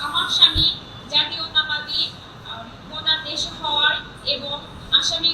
আমার স্বামী জাতীয়তাবাদী মনাদেশ হওয়ার এবং আসামি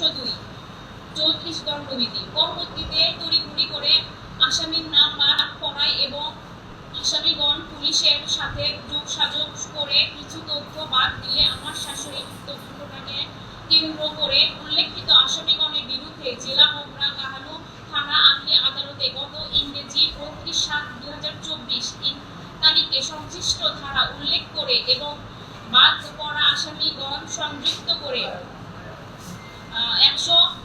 তিনশো দুই চৌত্রিশ দণ্ডবিধি। পরবর্তীতে তড়িঘড়ি করে আসামির নাম বাদ পড়ায় এবং আসামিগণ পুলিশের সাথে যোগসাযোগ করে কিছু তথ্য বাদ দিয়ে আমার শাশুড়ি উক্ত কেন্দ্র করে উল্লেখিত আসামিগণের বিরুদ্ধে জেলা মোগরা কাহালু থানা আমলি আদালতে গত ইংরেজি উনত্রিশ সাত দু হাজার চব্বিশ তারিখে সংশ্লিষ্ট ধারা উল্লেখ করে এবং বাদ পড়া আসামিগণ সংযুক্ত করে একশো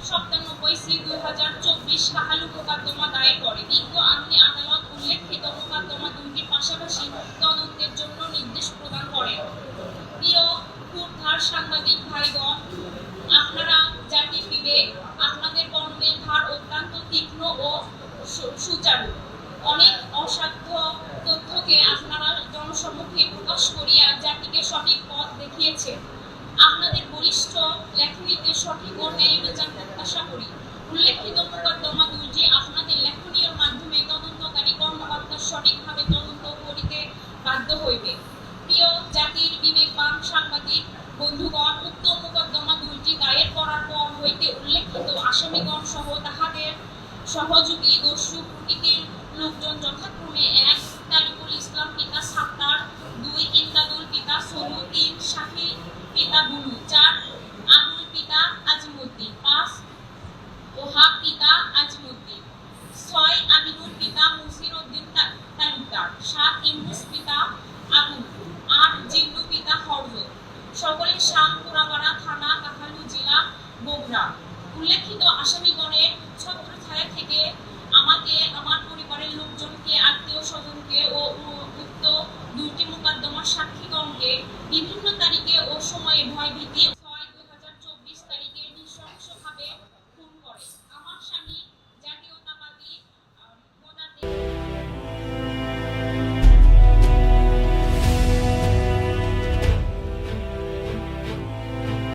সাতানব্বই সি দুই হাজার চব্বিশ কাহালু মোকদ্দমা দায়ের করে। বিজ্ঞ আইনি আদালত উল্লেখিত মোকদ্দমা দুইটির পাশাপাশি তদন্তের জন্য নির্দেশ প্রদান করে। প্রিয় ক্ষুরধার সাংবাদিক ভাইগণ, আপনারা জাতির বিবেক, আপনাদের কর্মের ধার অত্যন্ত তীক্ষ্ণ ও সুচারু। অনেক অসাধ্য তথ্যকে আপনারা জনসম্মুখে প্রকাশ করিয়া জাতিকে সঠিক পথ দেখিয়েছেন। আপনাদের বলিষ্ঠ লেখনীতে সঠিক ও প্রত্যাশা করি। উল্লেখিত মোকদ্দমা দুইটি আপনাদের লেখনীয় মাধ্যমে তদন্তকারী কর্মকর্তা সঠিকভাবে তদন্ত করিতে বাধ্য হইবে।